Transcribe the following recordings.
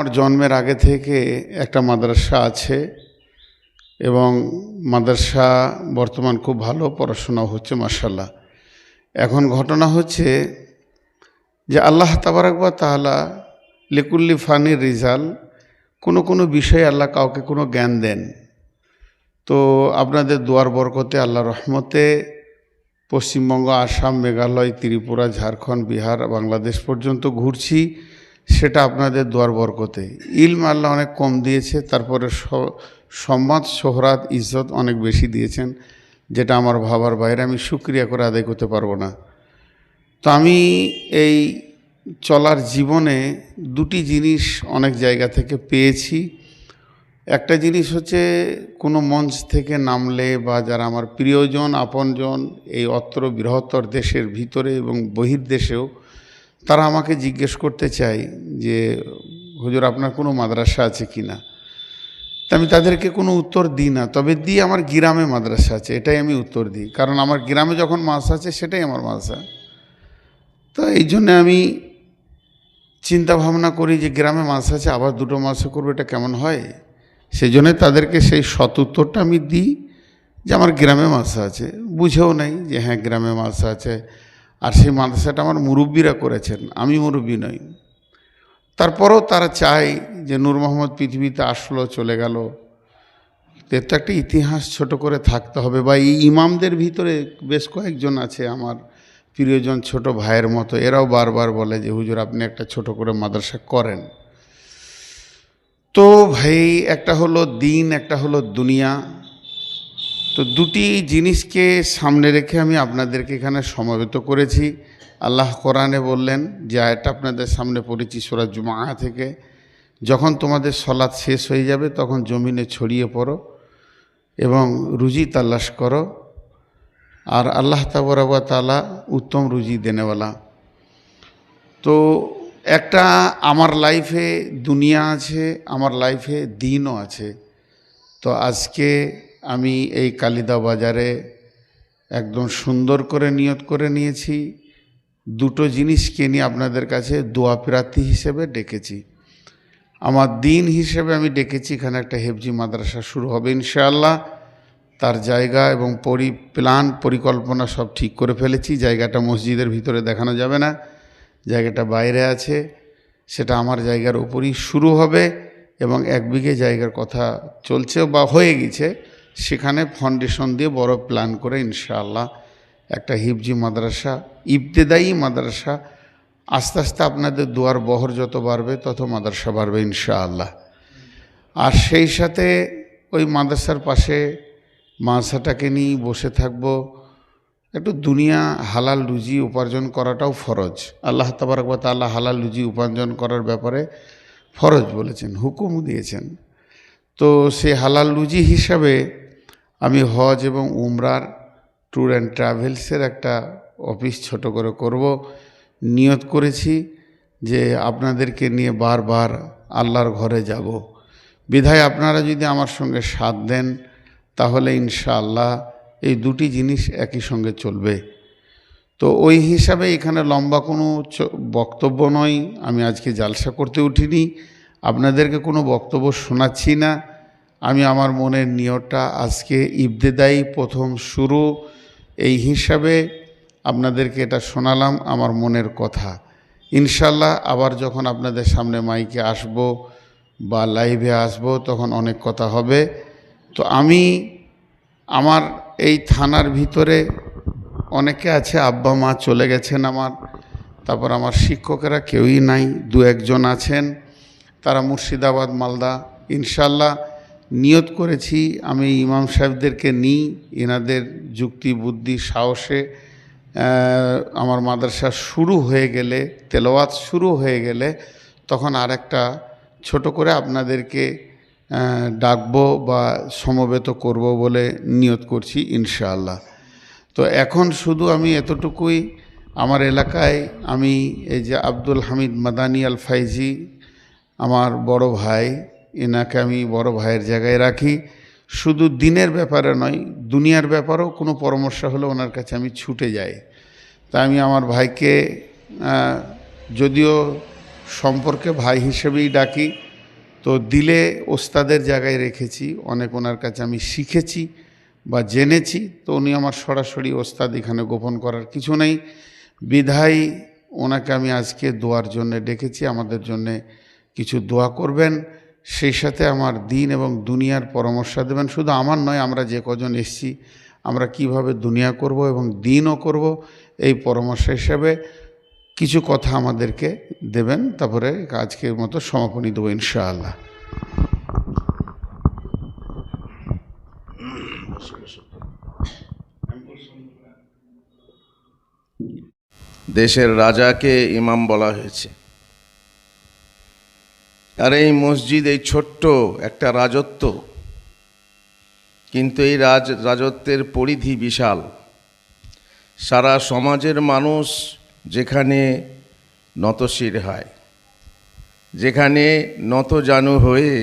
আমার জন্মের আগে থেকে একটা মাদ্রাসা আছে এবং মাদ্রাসা বর্তমান খুব ভালো পড়াশোনা হচ্ছে মার্শাল্লাহ এখন ঘটনা হচ্ছে যে আল্লাহ তাবারাকবা তাহলা লিকুল্লি ফানির রিজাল, কোনো কোনো বিষয়ে আল্লাহ কাউকে কোনো জ্ঞান দেন। তো আপনাদের দুয়ার বরকতে আল্লাহ রহমতে পশ্চিমবঙ্গ, আসাম, মেঘালয়, ত্রিপুরা, ঝাড়খণ্ড, বিহার, বাংলাদেশ পর্যন্ত ঘুরছি। সেটা আপনাদের দুয়ার বরকতে। ইলম আল্লাহ অনেক কম দিয়েছে, তারপরে স- সম্মান সোহরাত, ইজ্জত অনেক বেশি দিয়েছেন, যেটা আমার ভাবার বাইরে, আমি সুক্রিয়া করে আদায় করতে পারব না। তো আমি এই চলার জীবনে দুটি জিনিস অনেক জায়গা থেকে পেয়েছি। একটা জিনিস হচ্ছে, কোনো মঞ্চ থেকে নামলে বা যারা আমার প্রিয়জন, আপনজন, এই অত্র বৃহত্তর দেশের ভিতরে এবং বহির্দেশেও তারা আমাকে জিজ্ঞেস করতে চায় যে, হুজুর, আপনার কোনো মাদ্রাসা আছে কি না? তা আমি তাদেরকে কোনো উত্তর দিই না, তবে দিই আমার গ্রামে মাদ্রাসা আছে, এটাই আমি উত্তর দিই। কারণ আমার গ্রামে যখন মাছ আছে, সেটাই আমার মাদ্রাসা তো এই জন্যে আমি চিন্তা ভাবনা করি যে, গ্রামে মাছ আছে, আবার দুটো মাসে করব, এটা কেমন হয়? সেই জন্যে তাদেরকে সেই সৎ উত্তরটা আমি দিই যে, আমার গ্রামে মাছ আছে। বুঝেও নাই যে হ্যাঁ গ্রামে মাছ আছে। আর সেই মাদ্রাসাটা আমার মুরব্বীরা করেছেন, আমি মুরব্বী নই। তারপরেও তারা চায় যে নূর মোহাম্মদ পৃথিবীতে আসলো, চলে গেল। এর তো একটা ইতিহাস ছোট করে থাকতে হবে, বা এই ইমামদের ভিতরে বেশ কয়েকজন আছে আমার প্রিয়জন ছোট ভাইয়ের মতো, এরাও বারবার বলে যে, হুজুর, আপনি একটা ছোট করে মাদ্রাসা করেন। তো ভাই, একটা হলো দিন, একটা হলো দুনিয়া। তো দুটি জিনিসকে সামনে রেখে আমি আপনাদেরকে এখানে সমবেত করেছি। আল্লাহ কোরআনে বললেন যে আয়টা আপনাদের সামনে পড়েছি সোরা জুমা থেকে। যখন তোমাদের সলাৎ শেষ হয়ে যাবে, তখন জমিনে ছড়িয়ে পড়ো এবং রুজি তালাশ করো। আর আল্লাহ তাবরাবা তালা উত্তম রুজি দেনেওয়ালা। তো একটা আমার লাইফে দুনিয়া আছে, আমার লাইফে দিনও আছে। তো আজকে আমি এই কালিদা বাজারে একদম সুন্দর করে নিয়ত করে নিয়েছি। দুটো জিনিসকে নিয়ে আপনাদের কাছে দোয়া প্রার্থী হিসেবে ডেকেছি। আমার দিন হিসেবে আমি ডেকেছি, এখানে একটা হেফজি মাদ্রাসা শুরু হবে ইনশাআল্লাহ। তার জায়গা এবং পরি, প্ল্যান, পরিকল্পনা সব ঠিক করে ফেলেছি। জায়গাটা মসজিদের ভিতরে দেখানো যাবে না, জায়গাটা বাইরে আছে। সেটা আমার জায়গার উপরই শুরু হবে এবং এক বিঘে জায়গার কথা চলছে বা হয়ে গেছে। সেখানে ফাউন্ডেশন দিয়ে বড় প্ল্যান করে ইনশাআল্লাহ একটা হিফজি মাদ্রাসা, ইবতেদায়ী মাদ্রাসা, আস্তে আস্তে আপনাদের দুয়ার বহর যত বাড়বে তত মাদ্রাসা বাড়বে ইনশাআল্লাহ। আর সেই সাথে ওই মাদ্রাসার পাশে মাদ্রাসাটাকে নিয়ে বসে থাকব। একটু দুনিয়া হালাল রুজি উপার্জন করাটাও ফরজ। আল্লাহ তাবারকবা তাল্লাহ হালাল রুজি উপার্জন করার ব্যাপারে ফরজ বলেছেন, হুকুম দিয়েছেন। তো সে হালাল রুজি হিসাবে আমি হজ এবং উমরার ট্যুর অ্যান্ড ট্রাভেলসের একটা অফিস ছোট করে করব। নিয়ত করেছি যে আপনাদেরকে নিয়ে বারবার আল্লাহর ঘরে যাব। বিধায় আপনারা যদি আমার সঙ্গে সাথ দেন, তাহলে ইনশাআল্লাহ এই দুটি জিনিস একই সঙ্গে চলবে। তো ওই হিসাবে এখানে লম্বা কোনো বক্তব্য নয়। আমি আজকে জালসা করতে উঠিনি। আপনাদেরকে কোনো বক্তব্য শোনাচ্ছি না। আমি আমার মনের নিয়তটা আজকে ইবতেদায়ী প্রথম শুরু। এই হিসাবে আপনাদেরকে এটা শোনালাম আমার মনের কথা। ইনশাল্লাহ আবার যখন আপনাদের সামনে মাইকে আসব বা লাইভে আসব তখন অনেক কথা হবে। তো আমি আমার এই থানার ভিতরে অনেকে আছে, আব্বা, মা চলে গেছেন আমার। তারপর আমার শিক্ষকেরা কেউই নাই, দু একজন আছেন। তারা মুর্শিদাবাদ, মালদা। ইনশাল্লাহ নিয়ত করেছি, আমি ইমাম সাহেবদেরকে নিই, এনাদের যুক্তি, বুদ্ধি, সাহসে আমার মাদ্রাসা শুরু হয়ে গেলে, তেলাওয়াত শুরু হয়ে গেলে তখন আর একটা ছোট করে আপনাদেরকে ডাকবো বা সমবেত করব বলে নিয়ত করছি ইনশাআল্লাহ। তো এখন শুধু আমি এতটুকুই, আমার এলাকায় আমি এই যে আব্দুল হামিদ মাদানি আল ফাইজি আমার বড় ভাই এনাকে আমি বড় ভাইয়ের জায়গায় রাখি। শুধু দিনের ব্যাপারে নয়, দুনিয়ার ব্যাপারেও কোনো পরামর্শ হলে ওনার কাছে আমি ছুটে যাই। তা আমি আমার ভাইকে যদিও সম্পর্কে ভাই হিসেবেই ডাকি, তো দিলে ওস্তাদের জায়গায় রেখেছি, অনেক ওনার কাছে আমি শিখেছি বা জেনেছি, তো উনি আমার সরাসরি ওস্তাদ এখানে গোপন করার কিছু নেই। বিধায় ওনাকে আমি আজকে দোয়ার জন্য ডেকেছি, আমাদের জন্যে কিছু দোয়া করবেন। সেই সাথে আমার দিন এবং দুনিয়ার পরামর্শ দেবেন। শুধু আমার নয়, আমরা যে কজন এসছি, আমরা কীভাবে দুনিয়া করব এবং দিনও করব, এই পরামর্শ হিসাবে কিছু কথা আমাদেরকে দেবেন। তারপরে আজকের মতো সমাপনী দেবো ইনশাআল্লাহ। দেশের রাজাকে ইমাম বলা হয়েছে। আর এই মসজিদ, এই ছোট্ট একটা রাজত্ব। কিন্তু এই রাজ, রাজত্বের পরিধি বিশাল। সারা সমাজের মানুষ যেখানে নতশির হয়, যেখানে নত জানু হয়ে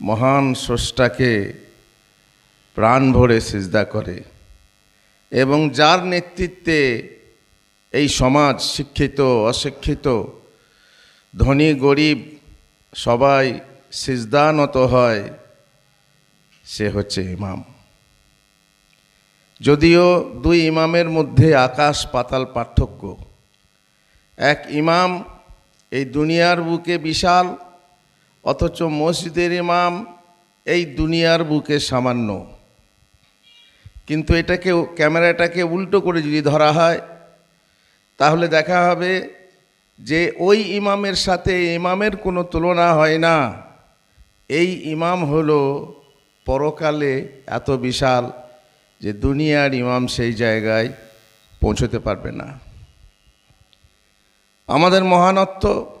মহান স্রষ্টাকে প্রাণ ভরে সিজদা করে এবং যার নেতৃত্বে এই সমাজ শিক্ষিত, অশিক্ষিত, ধনী, গরিব সবাই সিজদানত হয়, সে হচ্ছে ইমাম। যদিও দুই ইমামের মধ্যে আকাশ পাতাল পার্থক্য। এক ইমাম এই দুনিয়ার বুকে বিশাল, অথচ মসজিদের ইমাম এই দুনিয়ার বুকে সামান্য। কিন্তু এটাকে, ক্যামেরাটাকে উল্টো করে যদি ধরা হয়, তাহলে দেখা হবে যে ওই ইমামের সাথে ইমামের কোনো তুলনা হয় না। এই ইমাম হলো পরকালে এত বিশাল যে দুনিয়ার ইমাম সেই জায়গায় পৌঁছতে পারবে না। আমাদের মহানত্ব,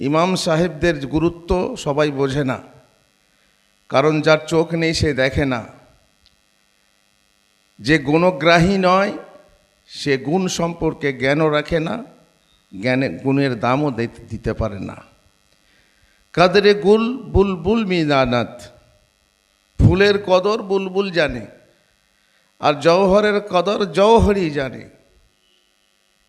ইমাম সাহেবদের গুরুত্ব সবাই বোঝে না। কারণ যার চোখ নেই সে দেখে না। যে গুণগ্রাহী নয়, সে গুণ সম্পর্কে জ্ঞানও রাখে না। জ্ঞানে গুণের দামও দিতে- পারে না। কাদরে গুল, বুলবুল মিনানাত ফুলের কদর বুলবুল জানে, আর জওহরের কদর জওহরই জানে।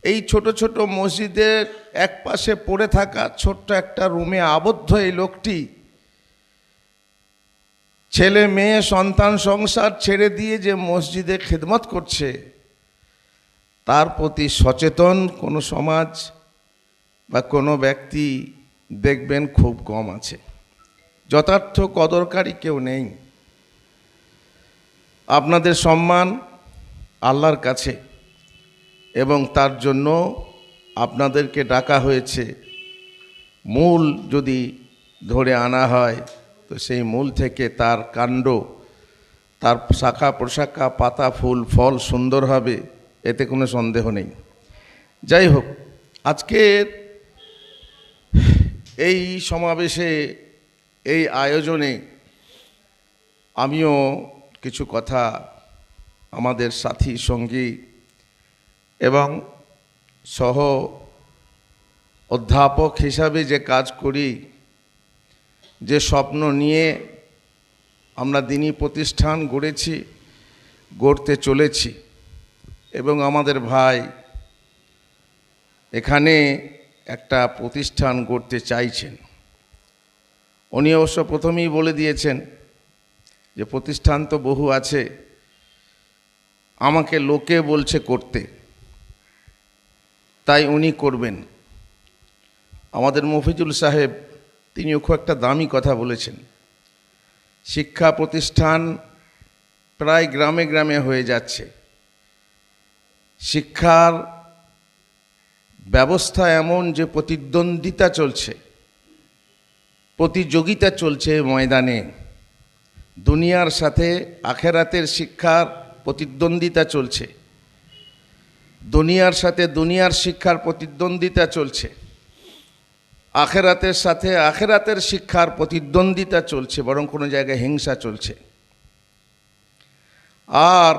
এই ছোট ছোট মসজিদের এক পাশে পড়ে থাকা ছোট্ট একটা রুমে আবদ্ধ এই লোকটি, ছেলে, মেয়ে, সন্তান, সংসার ছেড়ে দিয়ে যে মসজিদে খেদমত করছে তার প্রতি সচেতন কোনো সমাজ বা কোনো ব্যক্তি দেখবেন খুব কম আছে। যথার্থ কদরকারী কেউ নেই। আপনাদের সম্মান আল্লাহর কাছে এবং তার জন্য আপনাদেরকে ডাকা হয়েছে। মূল যদি ধরে আনা হয়, তো সেই মূল থেকে তার কাণ্ড, তার শাখা প্রশাখা পাতা, ফুল, ফল সুন্দর হবে। এতে কোনো সন্দেহ নেই। যাই হোক আজকের এই সমাবেশে, এই আয়োজনে আমিও কিছু কথা আমাদের সাথী সঙ্গী এবং সহ অধ্যাপক হিসাবে যে কাজ করি, যে স্বপ্ন নিয়ে আমরা দিনী প্রতিষ্ঠান গড়েছি, গড়তে চলেছি এবং আমাদের ভাই এখানে একটা প্রতিষ্ঠান গড়তে চাইছেন। উনি অবশ্য প্রথমেই বলে দিয়েছেন যে, প্রতিষ্ঠান তো বহু আছে, আমাকে লোকে বলছে করতে। তাই উনি করবেন। আমাদের মফিজুল সাহেব, তিনিও খুব একটা দামি কথা বলেছেন। শিক্ষা প্রতিষ্ঠান প্রায় গ্রামে গ্রামে হয়ে যাচ্ছে। শিক্ষার ব্যবস্থা এমন যে প্রতিদ্বন্দ্বিতা চলছে, প্রতিযোগিতা চলছে ময়দানে, দুনিয়ার সাথে আখেরাতের শিক্ষার প্রতিদ্বন্দ্বিতা চলছে, দুনিয়ার সাথে দুনিয়ার শিক্ষার প্রতিদ্বন্দ্বিতা চলছে, আখেরাতের সাথে আখেরাতের শিক্ষার প্রতিদ্বন্দ্বিতা চলছে, বরং কোনো জায়গায় হিংসা চলছে। আর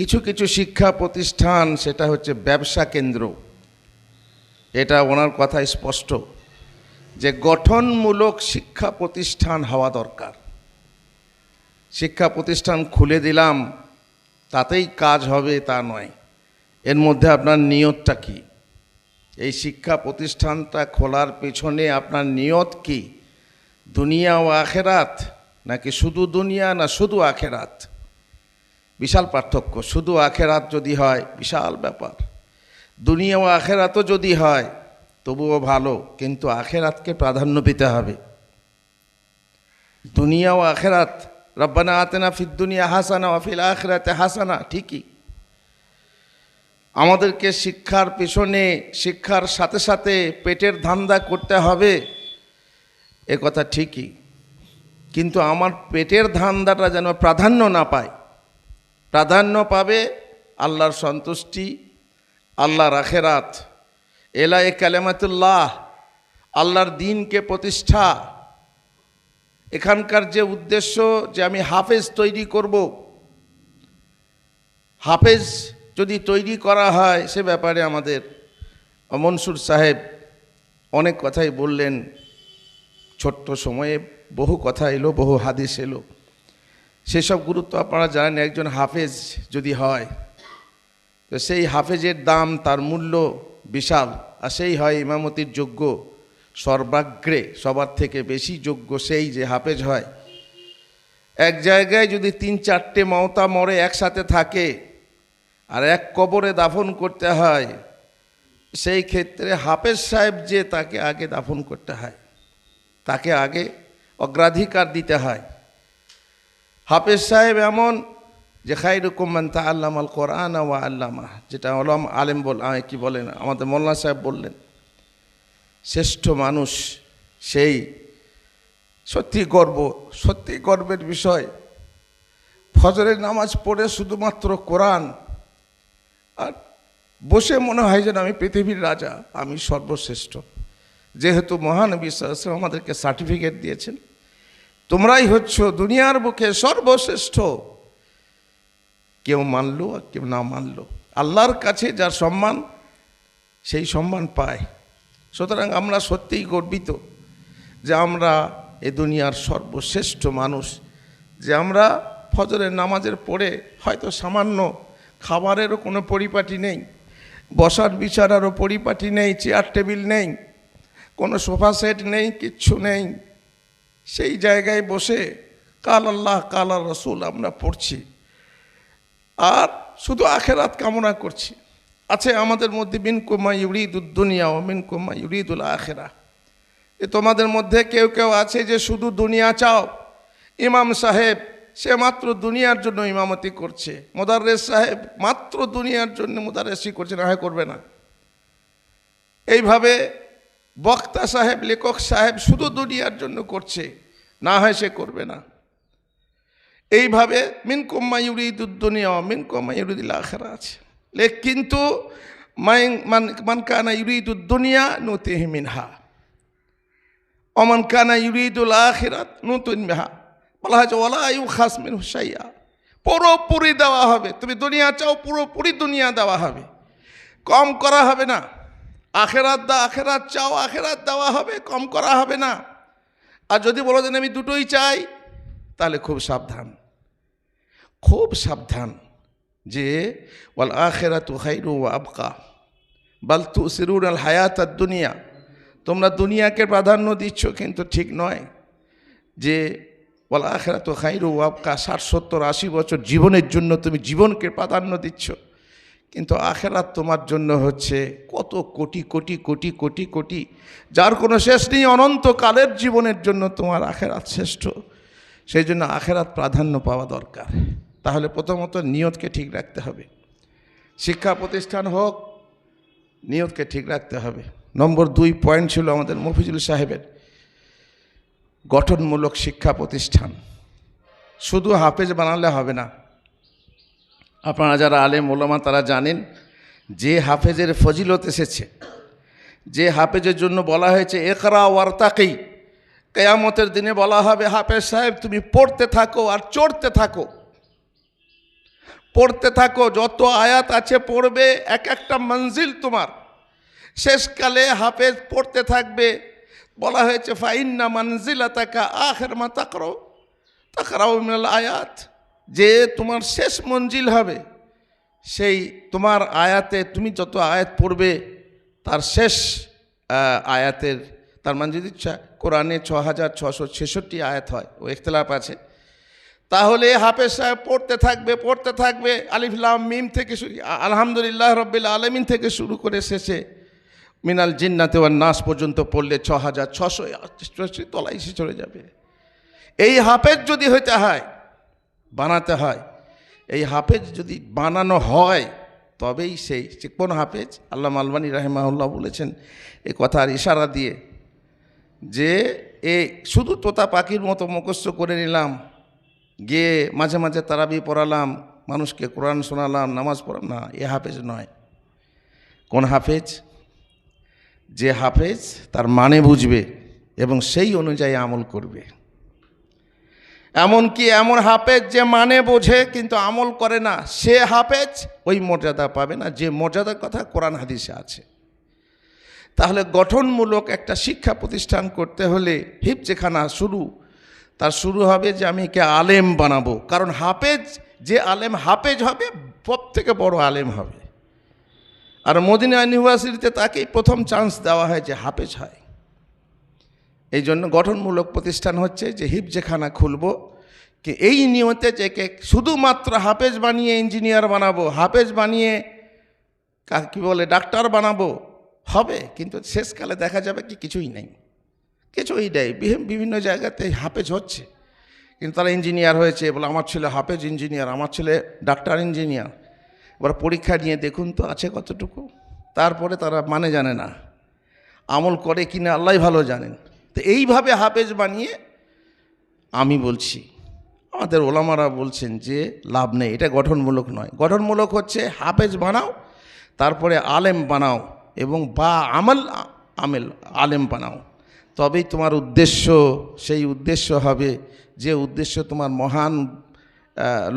কিছু কিছু শিক্ষা প্রতিষ্ঠান, সেটা হচ্ছে ব্যবসা কেন্দ্র। এটা ওনার কথা স্পষ্ট যে গঠনমূলক শিক্ষা প্রতিষ্ঠান হওয়া দরকার। শিক্ষা প্রতিষ্ঠান খুলে দিলাম, তাতেই কাজ হবে, তা নয়। এর মধ্যে আপনার নিয়তটা কি? এই শিক্ষা প্রতিষ্ঠানটা খোলার পেছনে আপনার নিয়ত কি? দুনিয়া ও আখেরাত, নাকি শুধু দুনিয়া না শুধু আখেরাত? বিশাল পার্থক্য। শুধু আখেরাত যদি হয়, বিশাল ব্যাপার। দুনিয়া ও আখেরাতও যদি হয়, তবুও ভালো, কিন্তু আখেরাতকে প্রাধান্য দিতে হবে। দুনিয়া ও আখেরাত, রব্বানা আতেনা ফিদ দুনিয়া হাসানা ওয়াফিল আখেরাতে হাসানা, ঠিকই। আমাদেরকে শিক্ষার পেছনে, শিক্ষার সাথে সাথে পেটের ধান্দা করতে হবে, এ কথা ঠিকই। কিন্তু আমার পেটের ধান্দাটা যেন প্রাধান্য না পায় প্রাধান্য পাবে আল্লাহর সন্তুষ্টি, আল্লাহর আখেরাত। এলায়ে কালেমাতুল্লাহ, আল্লাহর দিনকে প্রতিষ্ঠা। এখানকার যে উদ্দেশ্য যে আমি হাফেজ তৈরি করব, হাফেজ যদি তৈরি করা হয় সে ব্যাপারে আমাদের মনসুর সাহেব অনেক কথাই বললেন। ছোট্ট সময়ে বহু কথা এলো, বহু হাদিস এলো। সেসব গুরুত্ব আপনারা জানেন, একজন হাফেজ যদি হয়, তো সেই হাফেজের দাম, তার মূল্য বিশাল, আর সেই হয় ইমামতির যোগ্য। সর্বাগ্রে সবার থেকে বেশি যোগ্য সেই যে হাফেজ হয়। এক জায়গায় যদি তিন চারটে মমতা মরে, একসাথে থাকে, আর এক কবরে দাফন করতে হয়, সেই ক্ষেত্রে হাফেজ সাহেব যে তাকে আগে দাফন করতে হয়, তাকে আগে অগ্রাধিকার দিতে হয়। হাফেজ সাহেব এমন যে খাইরুকুমান তা আল্লাম আল কোরআন ওয়া আল্লামা যেটা আলম আলেম বল কি বলেন, আমাদের মোল্লা সাহেব বললেন, শ্রেষ্ঠ মানুষ সেই সত্যি গর্ব, সত্যি গর্বের বিষয়। ফজরের নামাজ পড়ে শুধুমাত্র কোরআন, আর বসে মনে হয় যেন আমি পৃথিবীর রাজা, আমি সর্বশ্রেষ্ঠ। যেহেতু মহানবী সাল্লাল্লাহু আমাদেরকে সার্টিফিকেট দিয়েছেন তোমরাই হচ্ছ দুনিয়ার বুকে সর্বশ্রেষ্ঠ। কেউ মানলো আর কেউ না মানলো। আল্লাহর কাছে যার সম্মান, সেই সম্মান পায়। সুতরাং আমরা সত্যিই গর্বিত যে আমরা এ দুনিয়ার সর্বশ্রেষ্ঠ মানুষ, যে আমরা ফজরের নামাজের পড়ে হয়তো সামান্য খাবারেরও কোনো পরিপাটি নেই, বসার বিছানারও পরিপাটি নেই, চেয়ার টেবিল নেই, কোনো সোফা সেট নেই, কিচ্ছু নেই। সেই জায়গায় বসে কাল আল্লাহ, কাল রসুল আমরা পড়ছি। আর শুধু আখেরাত কামনা করছি। আছে আমাদের মধ্যে মিন কুমা ইউরিদুদ দুনিয়া ও মিন কুমা ইউরিদুল আখেরা। এ তোমাদের মধ্যে কেউ কেউ আছে যে শুধু দুনিয়া চাও। ইমাম সাহেব, সে মাত্র দুনিয়ার জন্য ইমামতি করছে। মোদারেস সাহেব মাত্র দুনিয়ার জন্য মোদারেসি করছে, না হয় করবে না। এইভাবে বক্তা সাহেব, লেখক সাহেব শুধু দুনিয়ার জন্য করছে, না হয় সে করবে না। এইভাবে মিন কোম্মা ইউরিদুদ্দুনিয়া মিন কোম্মা ইউরিদুল আখেরা আছে লেখ, কিন্তু মান মান কানা ইউরিদুদ্দুনিয়া নুতিহি মিনহা অমান কানা ইউরিদুল আখেরাত নতুন মেহা বলা হয়েছে ওলা ইউ খাস মিন হুসাইয়া পুরোপুরি দেওয়া হবে, তুমি দুনিয়া চাও, পুরোপুরি দুনিয়া দেওয়া হবে। কম করা হবে না। আখেরাত দা আখেরাত চাও, আখেরাত দেওয়া হবে, কম করা হবে না। আর যদি বলো যে আমি দুটোই চাই, তাহলে খুব সাবধান। খুব সাবধান যে, ওয়াল আখেরাত খাইরু আবকা, বাল তু সিরুর আল হায়াত আর দুনিয়া। তোমরা দুনিয়াকে প্রাধান্য দিচ্ছ, কিন্তু ঠিক নয় যে, ওয়াল আখেরাত খাইরু আবকা, ষাট, সত্তর, আশি বছর জীবনের জন্য তুমি জীবনকে প্রাধান্য দিচ্ছ। কিন্তু আখেরাত তোমার জন্য হচ্ছে কত কোটি কোটি কোটি কোটি কোটি। যার কোনো শেষ নেই, অনন্তকালের জীবনের জন্য তোমার আখেরাত শ্রেষ্ঠ। সেই জন্য আখেরাত প্রাধান্য পাওয়া দরকার। তাহলে প্রথমত নিয়তকে ঠিক রাখতে হবে। শিক্ষা প্রতিষ্ঠান হোক, নিয়তকে ঠিক রাখতে হবে। নম্বর দুই পয়েন্ট ছিল আমাদের মফিজুল সাহেবের গঠনমূলক শিক্ষা প্রতিষ্ঠান। শুধু হাফেজ বানালে হবে না আপনারা যারা আলেম, ওলামা, তারা জানেন যে হাফেজের ফজিলত এসেছে। যে হাফেজের জন্য বলা হয়েছে একরা ওয়ার্তাকেই কেয়ামতের দিনে বলা হবে, হাফেজ সাহেব, তুমি পড়তে থাকো আর চড়তে থাকো। পড়তে থাকো, যত আয়াত আছে পড়বে, এক একটা মঞ্জিল তোমার। শেষকালে হাফেজ পড়তে থাকবে। বলা হয়েছে, ফাইন্না মঞ্জিলা তাকা আখের মা তাকরো তাকরাও মিনাল আয়াত। যে তোমার শেষ মঞ্জিল হবে সেই তোমার আয়াতে তুমি যত আয়াত পড়বে তার শেষ আয়াতের তার মানে যদি কোরআনে ছ হাজার ছশো ছেষট্টি আয়াত হয় ও ইখতলাফ আছে তাহলে হাফেজ সাহেব পড়তে থাকবে পড়তে থাকবে আলিফলাম মিম থেকে শুরু আলহামদুলিল্লাহ রব্বিল আলমিন থেকে শুরু করে শেষে মিনাল জিন্নাতে ওয়ান নাস পর্যন্ত পড়লে ছ হাজার ছশো তলায় এসে চলে যাবে এই হাফেজ যদি হইতে হয় বানাতে হয়। এই হাফেজ যদি বানানো হয়, তবেই সেই সে কোন হাফেজ আল্লাহ আলবানী রাহেমাউল্লাহ বলেছেন এ কথার ইশারা দিয়ে যে এ শুধু তোতা পাখির মতো মুখস্থ করে নিলাম, গিয়ে মাঝে মাঝে তারাবি পড়ালাম, মানুষকে কোরআন শোনালাম, নামাজ পড়ালাম। না, এ হাফেজ নয়। কোন হাফেজ? যে হাফেজ তার মানে বুঝবে এবং সেই অনুযায়ী আমল করবে। এমনকি এমন হাফেজ যে মানে বোঝে কিন্তু আমল করে না, সে হাফেজ ওই মর্যাদা পাবে না। যে মর্যাদার কথা কোরআন হাদিসে আছে। তাহলে গঠনমূলক একটা শিক্ষা প্রতিষ্ঠান করতে হলে হিপজেখানা শুরু। তার শুরু হবে যে আমি একে আলেম বানাবো। কারণ হাফেজ, যে আলেম হাফেজ হবে সব থেকে বড় আলেম হবে। আর মদিনা ইউনিভার্সিটিতে তাকেই প্রথম চান্স দেওয়া হয় যে হাফেজ হয়। এই জন্য গঠনমূলক প্রতিষ্ঠান হচ্ছে যে হিপজেখানা খুলব, কি এই নিয়তে যে কে শুধুমাত্র হাফেজ বানিয়ে ইঞ্জিনিয়ার বানাবো, হাফেজ বানিয়ে কা- বলে ডাক্তার বানাবো, হবে, কিন্তু শেষকালে দেখা যাবে কি কিছুই নেই। কিছুই নেই বিভিন্ন জায়গাতে হাফেজ হচ্ছে। কিন্তু তারা ইঞ্জিনিয়ার হয়েছে, বলে আমার ছেলে হাফেজ ইঞ্জিনিয়ার, আমার ছেলে ডাক্তার ইঞ্জিনিয়ার। এবার পরীক্ষা নিয়ে দেখুন তো আছে কতটুকু। তারপরে তারা মানে জানে না। আমল করে কি না আল্লাহ ভালো জানেন। তো এইভাবে হাফেজ বানিয়ে আমি বলছি, আমাদের ওলামারা বলছেন যে লাভ নেই, এটা গঠনমূলক নয়। গঠনমূলক হচ্ছে হাফেজ বানাও, তারপরে আলেম বানাও এবং বা আমল আমেল আলেম বানাও। তবেই তোমার উদ্দেশ্য, সেই উদ্দেশ্য হবে, যে উদ্দেশ্য তোমার মহান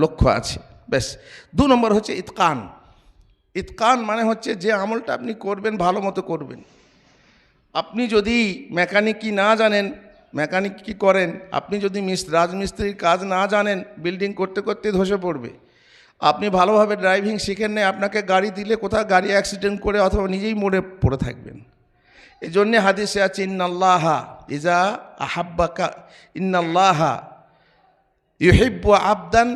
লক্ষ্য আছে। ব্যাস, দু নম্বর হচ্ছে ইতকান। ইতকান মানে হচ্ছে যে আমলটা আপনি করবেন, ভালো মতো করবেন। আপনি যদি মেকানিকি না জানেন, মেকানিক কি করেন, আপনি যদি মিস, রাজমিস্ত্রির কাজ না জানেন, বিল্ডিং করতে করতে ধসে পড়বে। আপনি ভালোভাবে ড্রাইভিং শিখেন না আপনাকে গাড়ি দিলে কোথাও গাড়ি অ্যাক্সিডেন্ট করে অথবা নিজেই মরে পড়ে থাকবেন। এই জন্যে হাদিসে ইন্নাল্লাহা ইজা আহাব্বাকা, ইন্নাল্লাহা ইউহিব্বু আবদান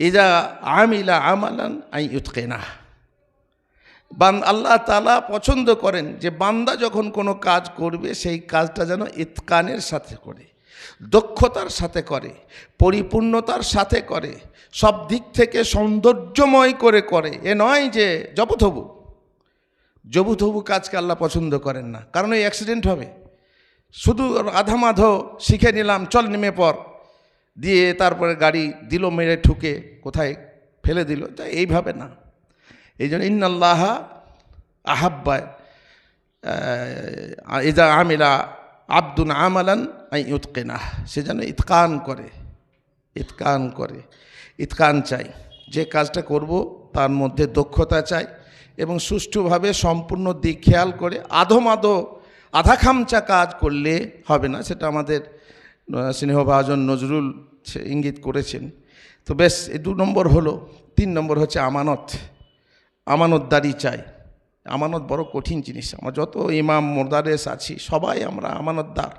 ইজা আমিলা আমালান আই ইউতকেনা বান আল্লাহ তালা পছন্দ করেন যে বান্দা যখন কোনো কাজ করবে, সেই কাজটা যেন ইতকানের সাথে করে, দক্ষতার সাথে করে, পরিপূর্ণতার সাথে করে, সব দিক থেকে সৌন্দর্যময় করে করে। এ নয় যে জবথবু। জবুথবু কাজকে আল্লাহ পছন্দ করেন না। কারণ ওই অ্যাক্সিডেন্ট হবে। শুধু আধামাধো শিখে নিলাম, চল নেমে পর দিয়ে তারপরে গাড়ি দিল, মেরে ঠুকে কোথায় ফেলে দিল। তা এইভাবে না। এই জন্য ইন্নাল্লাহা আহাব্বায় ইজা আমিলা আব্দুন আমালান আই ইউতকেনা, সে যেন ইতকান করে ইতকান করে, ইতকান চাই। যে কাজটা করব তার মধ্যে দক্ষতা চাই এবং সুষ্ঠুভাবে সম্পূর্ণ দিক খেয়াল করে আধম আধো, আধা খামচা কাজ করলে হবে না, সেটা আমাদের স্নেহভাজন নজরুল ইঙ্গিত করেছেন। তো বেশ, এই দু নম্বর হলো, তিন নম্বর হচ্ছে আমানত। আমানতদারি চাই। আমানত বড় কঠিন জিনিস। আমার যত ইমাম মোরদারেস আছি, সবাই আমরা আমানতদার।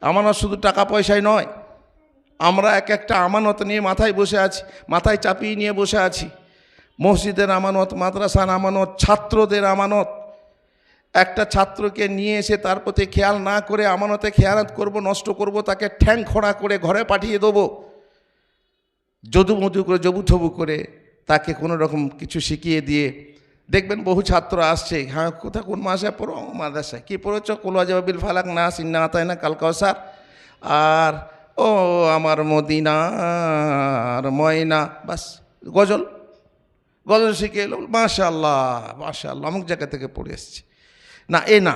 আমানত শুধু টাকা পয়সায় নয়, আমরা এক একটা আমানত নিয়ে মাথায় বসে আছি, মাথায় চাপিয়ে নিয়ে বসে আছি। মসজিদের আমানত, মাদ্রাসার আমানত, ছাত্রদের আমানত। একটা ছাত্রকে নিয়ে এসে তার প্রতি খেয়াল না করে আমানতে খেয়ালত করব, নষ্ট করব, তাকে ঠ্যাং খোঁড়া করে ঘরে পাঠিয়ে দেবো। যদু মধু করে জবুথবু করে তাকে কোনো রকম কিছু শিখিয়ে দিয়ে দেখবেন বহু ছাত্র আসছে হ্যাঁ কোথা কোন মাসে পড়ো? মাদ্রাসায়। কী পড়েছ? কোলা যাবে বিল ফালাক না সিন্না আতায় না কালকাউসার আর, ও আমার মদিনার ময়না, বাস, গজল। গজল শিখে এলো মাশা আল্লাহ মাশা আল্লাহ অমুক জায়গা থেকে পড়ে এসছে। না, এ না।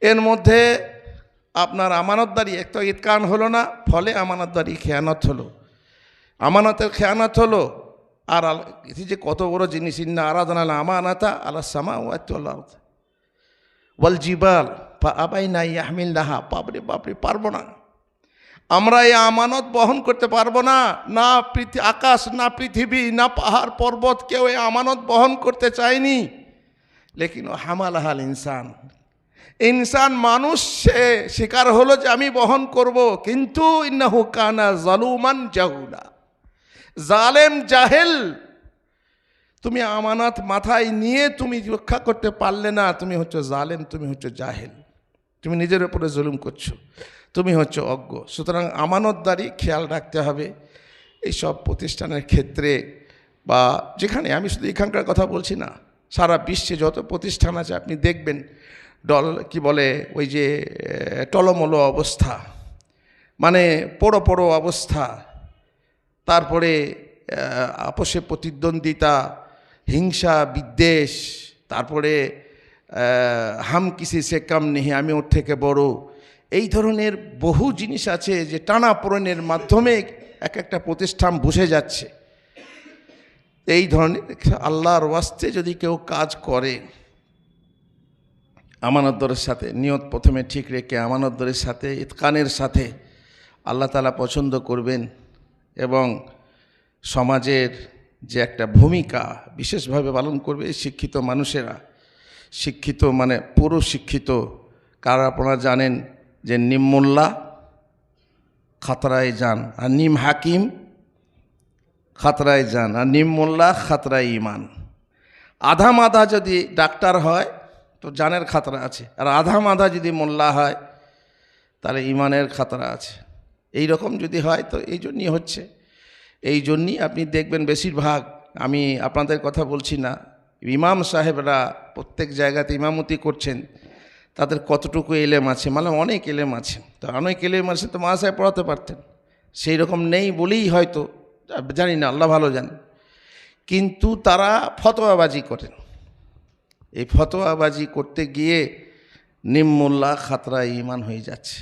এর মধ্যে আপনার আমানতদারি একটা ইতকান হলো না, ফলে আমানতদারি খেয়ানত হলো। আমানতের খেয়ানত হলো, আর এটি যে কত বড় জিনিস, ইন্না আরাধনা আমানাতা আলা সামা ওয়াত্তাল্লাহ ওয়াল জিবাল আবাই নাই ইয়াহমিল নাহা বাপরে বাপরে, পারব না। আমরা এই আমানত বহন করতে পারব না না আকাশ, না পৃথিবী, না পাহাড়, পর্বত, কেউ এই আমানত বহন করতে চায়নি। লেকিন ও হামাল হাল ইনসান। ইনসান মানুষ, সে স্বীকার হলো যে আমি বহন করব, কিন্তু ইন্নাহু কানা জালুমান জাহুলা। জালেম জাহেল। তুমি আমানত মাথায় নিয়ে তুমি রক্ষা করতে পারলে না, তুমি হচ্ছে জালেম, তুমি হচ্ছে জাহেল। তুমি নিজের উপরে জুলুম করছ, তুমি হচ্ছে অজ্ঞ। সুতরাং আমানতদারি খেয়াল রাখতে হবে এই সব প্রতিষ্ঠানের ক্ষেত্রে বা যেখানে আমি শুধু এখানকার কথা বলছি না, সারা বিশ্বে যত প্রতিষ্ঠান আছে, আপনি দেখবেন ডল কি বলে, ওই যে টলমলো অবস্থা। মানে পোড়ো পোড়ো অবস্থা। তারপরে আপোষে প্রতিদ্বন্দ্বিতা, হিংসা, বিদ্বেষ, তারপরে হাম কিসি সে কাম নেহি, আমি ওর থেকে বড়। এই ধরনের বহু জিনিস আছে যে টানা পূরণের মাধ্যমে এক একটা প্রতিষ্ঠান বসে যাচ্ছে। এই ধরনের আল্লাহর ওয়াস্তে যদি কেউ কাজ করে, আমানতদরের সাথে, নিয়ত প্রথমে ঠিক রেখে আমানতদরের সাথে, ইতকানের সাথে আল্লাহ তালা পছন্দ করবেন। এবং সমাজের যে একটা ভূমিকা বিশেষভাবে পালন করবে শিক্ষিত মানুষেরা। শিক্ষিত মানে পুরো শিক্ষিত। কারা আপনারা জানেন যে নিম্মোল্লা খাতরায় যান আর নিম হাকিম খাতরায় যান আর নিম মোল্লা খাতরায় ইমান আধা মাধা যদি ডাক্তার হয় তো জানের খাতরা আছে। আর আধা মাধা যদি মোল্লা হয় তাহলে ইমানের খাতরা আছে। এই রকম যদি হয়, তো এই জন্যই হচ্ছে। এই জন্যই আপনি দেখবেন বেশিরভাগ, আমি আপনাদের কথা বলছি না, ইমাম সাহেবরা প্রত্যেক জায়গাতে ইমামতি করছেন, তাদের কতটুকু এলেম আছে মানে অনেক এলেম আছে। তো অনেক এলেম আছে তো মা সাহেব পড়াতে পারতেন। সেই রকম নেই বলেই হয়তো, জানি না, আল্লাহ ভালো জানেন কিন্তু তারা ফতোয়াবাজি করেন। এই ফতোয়াবাজি করতে গিয়ে নিম্মুল্লাহ খাতরা ইমান হয়ে যাচ্ছে।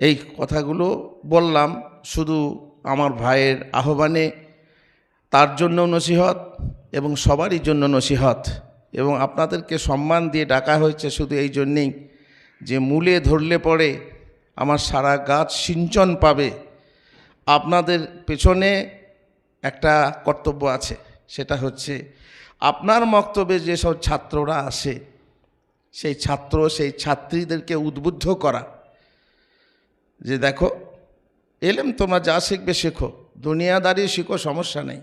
এই কথাগুলো বললাম শুধু আমার ভাইয়ের আহ্বানে। তার জন্য নসিহত এবং সবারই জন্য নসিহত এবং আপনাদেরকে সম্মান দিয়ে ডাকা হয়েছে শুধু এই জন্যেই যে মূলে ধরলে পড়ে আমার সারা গাছ সিঞ্চন পাবে। আপনাদের পেছনে একটা কর্তব্য আছে, সেটা হচ্ছে আপনার মক্তব্যে যেসব ছাত্ররা আসে, সেই ছাত্র, সেই ছাত্রীদেরকে উদ্বুদ্ধ করা। যে দেখো, এলেম তোমরা যা শিখবে শেখো দুনিয়াদারি শিখো, সমস্যা নেই।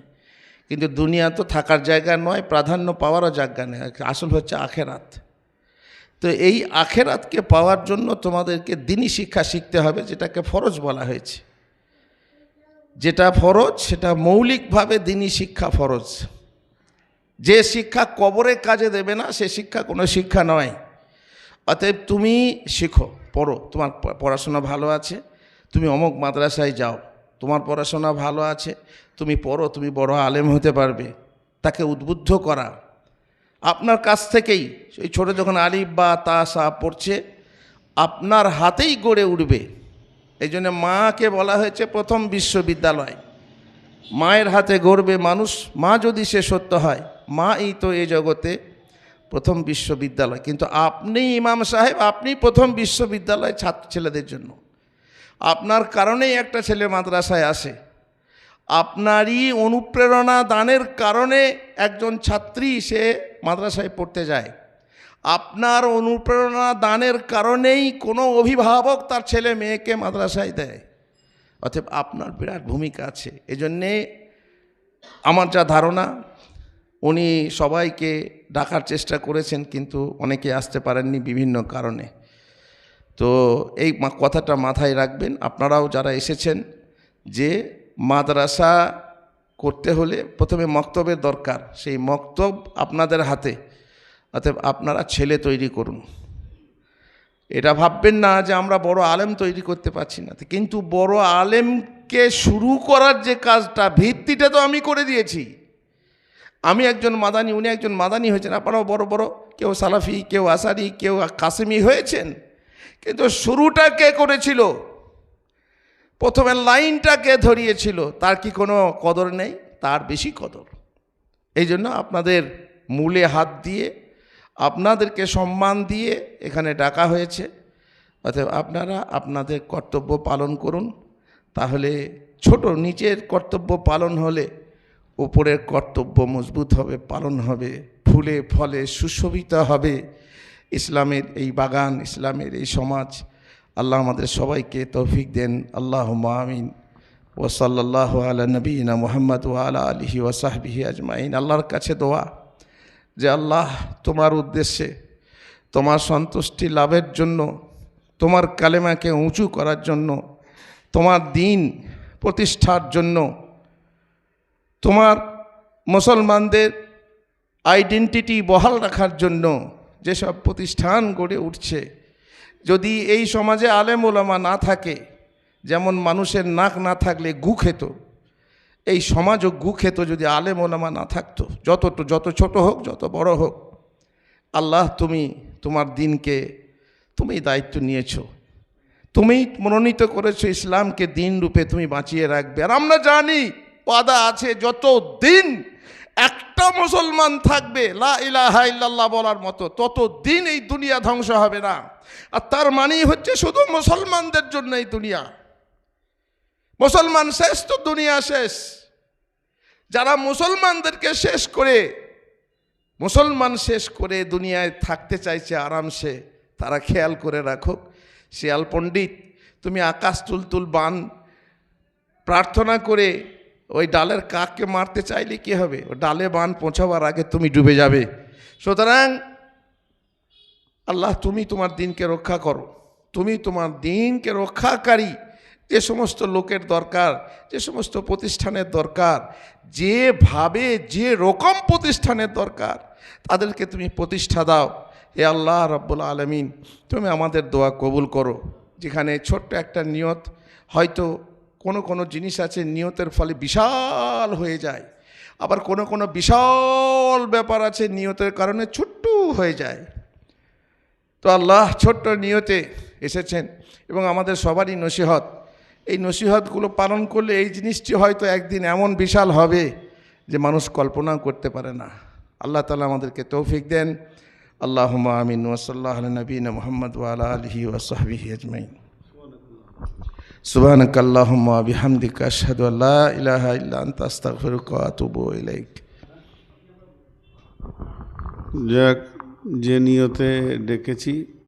কিন্তু দুনিয়া তো থাকার জায়গা নয়, প্রাধান্য পাওয়ারও জায়গা নেই, আসল হচ্ছে আখেরাত। তো এই আখেরাতকে পাওয়ার জন্য তোমাদেরকে দিনই শিক্ষা শিখতে হবে, যেটাকে ফরজ বলা হয়েছে। যেটা ফরজ, সেটা মৌলিকভাবে দিনই শিক্ষা ফরজ। যে শিক্ষা কবরে কাজে দেবে না, সে শিক্ষা কোনো শিক্ষা নয়। অতএব তুমি শিখো। পড়ো, তোমার পড়াশোনা ভালো আছে, তুমি অমুক মাদ্রাসায় যাও, তোমার পড়াশোনা ভালো আছে, তুমি পড়ো, তুমি বড় আলেম হতে পারবে, তাকে উদ্বুদ্ধ করা। আপনার কাছ থেকেই ওই ছোটো যখন আলিফ বা তা সা পড়ছে, আপনার হাতেই গড়ে উঠবে। এই জন্য মাকে বলা হয়েছে প্রথম বিশ্ববিদ্যালয়। মায়ের হাতে গড়বে মানুষ, মা যদি সে সত্য হয় মা এই তো এ জগতে প্রথম বিশ্ববিদ্যালয়। কিন্তু আপনি ইমাম সাহেব, আপনি প্রথম বিশ্ববিদ্যালয় ছাত্র ছেলেদের জন্য। আপনার কারণেই একটা ছেলে মাদ্রাসায় আসে। আপনারই অনুপ্রেরণা দানের কারণে একজন ছাত্রী সে মাদ্রাসায় পড়তে যায়। আপনার অনুপ্রেরণা দানের কারণেই কোনো অভিভাবক তার ছেলে মেয়েকে মাদ্রাসায় দেয়। অতএব আপনার বিরাট ভূমিকা আছে। এজন্যে আমার যা ধারণা, উনি সবাইকে ডাকার চেষ্টা করেছেন, কিন্তু অনেকে আসতে পারেননি বিভিন্ন কারণে। তো এই কথাটা মাথায় রাখবেন। আপনারাও যারা এসেছেন, যে মাদ্রাসা করতে হলে প্রথমে মক্তবের দরকার। সেই মক্তব আপনাদের হাতে। অতএব আপনারা ছেলে তৈরি করুন। এটা ভাববেন না যে আমরা বড় আলেম তৈরি করতে পারছি না। কিন্তু বড় আলেমকে শুরু করার যে কাজটা, ভিত্তিটা তো আমি করে দিয়েছি। আমি একজন মাদানি, উনি একজন মাদানি হয়েছেন। আপনারাও বড় বড়। কেউ সালাফি, কেউ আসারি, কেউ কাসেমি হয়েছেন। কিন্তু শুরুটা কে করেছিল? প্রথমে লাইনটা কে ধরিয়েছিল? তার কি কোনো কদর নেই? তার বেশি কদর। এই জন্য আপনাদের মূলে হাত দিয়ে, আপনাদেরকে সম্মান দিয়ে এখানে ডাকা হয়েছে। অতএব আপনারা আপনাদের কর্তব্য পালন করুন। তাহলে ছোট, নিচের কর্তব্য পালন হলে উপরের কর্তব্য মজবুত হবে, পালন হবে, ফুলে ফলে সুশোভিত হবে। ইসলামের এই বাগান, ইসলামের এই সমাজ, আল্লাহ আমাদের সবাইকে তৌফিক দেন। আল্লাহ আমিন। ওসল্লাহ আলা নবীনা মোহাম্মদ ওয়ালা আলহি ওসাহবিহি আজমাইন। আল্লাহর কাছে দোয়া যে আল্লাহ তোমার উদ্দেশ্যে, তোমার সন্তুষ্টি লাভের জন্য, তোমার কালেমাকে উঁচু করার জন্য, তোমার দিন প্রতিষ্ঠার জন্য তোমার মুসলমানদের আইডেন্টিটি বহাল রাখার জন্য যেসব প্রতিষ্ঠান গড়ে উঠছে, যদি এই সমাজে আলেম ওলামা না থাকে, যেমন মানুষের নাক না থাকলে গু খেত, এই সমাজও গু খেত যদি আলেম ওলামা না থাকতো যত যত ছোট হোক, যত বড় হোক, আল্লাহ তুমি, তোমার দিনকে তুমি দায়িত্ব নিয়েছো। তুমি মনোনীত করেছ ইসলামকে দিন রূপে তুমি বাঁচিয়ে রাখবে। আর আমরা জানি ওয়াদা আছে যত দিন একটা মুসলমান থাকবে, লা ইলাহা ইল্লাল্লাহ বলার মতো তত দিন এই দুনিয়া ধ্বংস হবে না। আর তার মানেই হচ্ছে শুধু মুসলমানদের জন্য এই দুনিয়া। মুসলমান শেষ তো দুনিয়া শেষ। যারা মুসলমানদেরকে শেষ করে, মুসলমান শেষ করে দুনিয়ায় থাকতে চাইছে আরামসে, তারা খেয়াল করে রাখো, শিয়াল পণ্ডিত, তুমি আকাশ তুলতুল বান, প্রার্থনা করে ওই ডালের কাককে মারতে চাইলে কি হবে? ও ডালে বান পৌঁছাবার আগে তুমি ডুবে যাবে। সুতরাং আল্লাহ, তুমি তোমার দিনকে রক্ষা করো। তুমি তোমার দিনকে রক্ষাকারী। যে সমস্ত লোকের দরকার, যে সমস্ত প্রতিষ্ঠানের দরকার যেভাবে যে রকম প্রতিষ্ঠানের দরকার, তাদেরকে তুমি প্রতিষ্ঠা দাও। হে আল্লাহ রব্বুল আলমিন, তুমি আমাদের দোয়া কবুল করো। যেখানে ছোট্ট একটা নিয়ত, হয়তো কোনো কোনো জিনিস আছে, নিয়তের ফলে বিশাল হয়ে যায়। আবার কোনো কোনো বিশাল ব্যাপার আছে, নিয়তের কারণে ছোট্ট হয়ে যায়। তো আল্লাহ ছোট্ট নিয়তে এসেছেন এবং আমাদের সবারই নসিহত। এই নসিহতগুলো পালন করলে এই জিনিসটি হয়তো একদিন এমন বিশাল হবে যে মানুষ কল্পনাও করতে পারে না। আল্লাহ তালা আমাদেরকে তৌফিক দেন। আল্লাহ আমিন। ওসল্লাহ নবীন মোহাম্মদ ওয়ালা আলহি ওসহাবিহি আজমাইন। সুবহানাক আল্লাহুম্মা বিহামদিকা, আশহাদু আল্লা ইলাহা ইল্লা আনতা, আস্তাগফিরুকা ওয়া আতুবু ইলাইক। যাক, যে নিয়তে ডেকেছি